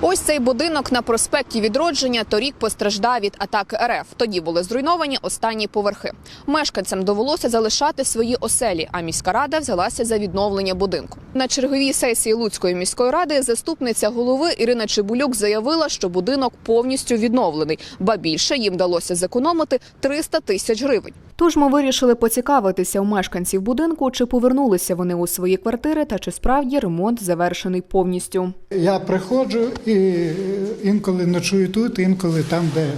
Ось цей будинок на проспекті Відродження торік постраждав від атаки РФ. Тоді були зруйновані останні поверхи. Мешканцям довелося залишати свої оселі, а міська рада взялася за відновлення будинку. На черговій сесії Луцької міської ради заступниця голови Ірина Чебулюк заявила, що будинок повністю відновлений, ба більше їм вдалося зекономити 300 тисяч гривень. Тож ми вирішили поцікавитися у мешканців будинку, чи повернулися вони у свої квартири та чи справді ремонт завершений повністю. Я приходжу і е, інколи ночую тут, інколи там, де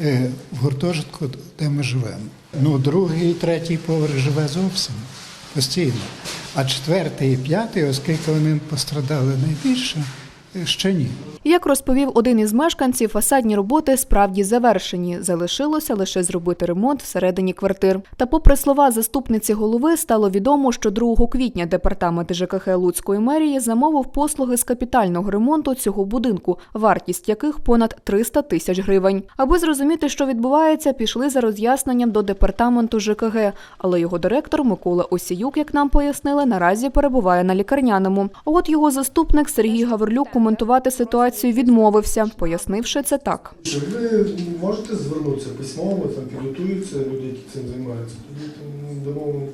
е, в гуртожитку, де ми живемо. Ну, другий третій поверх живе зовсім постійно. А четвертий і п'ятий, оскільки вони пострадали найбільше, ще ні. Як розповів один із мешканців, фасадні роботи справді завершені. Залишилося лише зробити ремонт всередині квартир. Та, попри слова заступниці голови, стало відомо, що 2 квітня департамент ЖКХ Луцької мерії замовив послуги з капітального ремонту цього будинку, вартість яких понад 300 тисяч гривень. Аби зрозуміти, що відбувається, пішли за роз'ясненням до департаменту ЖКГ. Але його директор Микола Осіюк, як нам пояснили, наразі перебуває на лікарняному. От його заступник Сергій Гаврилюк коментувати ситуацію відмовився, пояснивши це так. Чи ви можете звернутися письмово, там підготуються люди, які цим займаються, тоді там дамо вам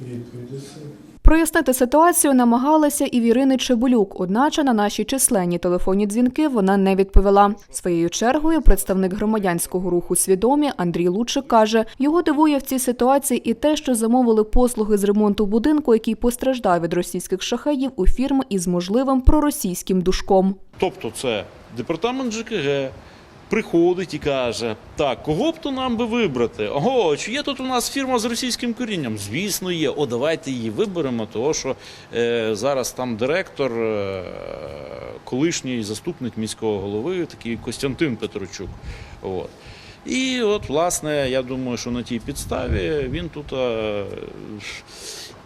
відповідь. і все. Прояснити ситуацію намагалися і в Ірини Чебулюк, одначе на наші численні телефонні дзвінки вона не відповіла. Своєю чергою представник громадянського руху свідомі Андрій Лучик каже, його дивує в цій ситуації і те, що замовили послуги з ремонту будинку, який постраждав від російських шахедів у фірми із можливим проросійським душком. Тобто це департамент ЖКГ приходить і каже: так, кого б то нам би вибрати? Ого, чи є тут у нас фірма з російським корінням? Звісно, є. О, давайте її виберемо, тому що е, зараз там директор, е, колишній заступник міського голови, такий Костянтин Петрочук. От. І от, власне, я думаю, що на тій підставі він тут е,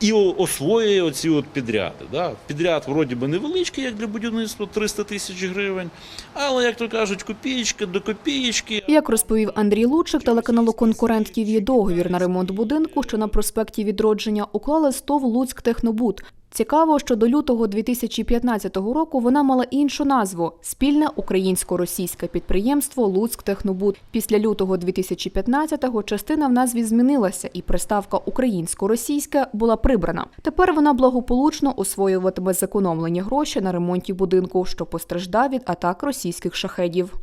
і освоює оці от підряди. Да? Підряд вроді би невеличкий, як для будівництва 300 тисяч гривень, але, як то кажуть, копієчка до копієчки. Як розповів Андрій Лучик, телеканалу «Конкурент ТІВІ» договір на ремонт будинку, що на проспекті Відродження, уклали СТОВ ТОВ «Луцьк Технобуд». Цікаво, що до лютого 2015 року вона мала іншу назву – спільне українсько-російське підприємство «Луцьк Технобуд». Після лютого 2015-го частина в назві змінилася, і приставка «українсько-російське» була прибрана. Тепер вона благополучно освоюватиме зекономлені гроші на ремонті будинку, що постраждав від атак російських шахедів.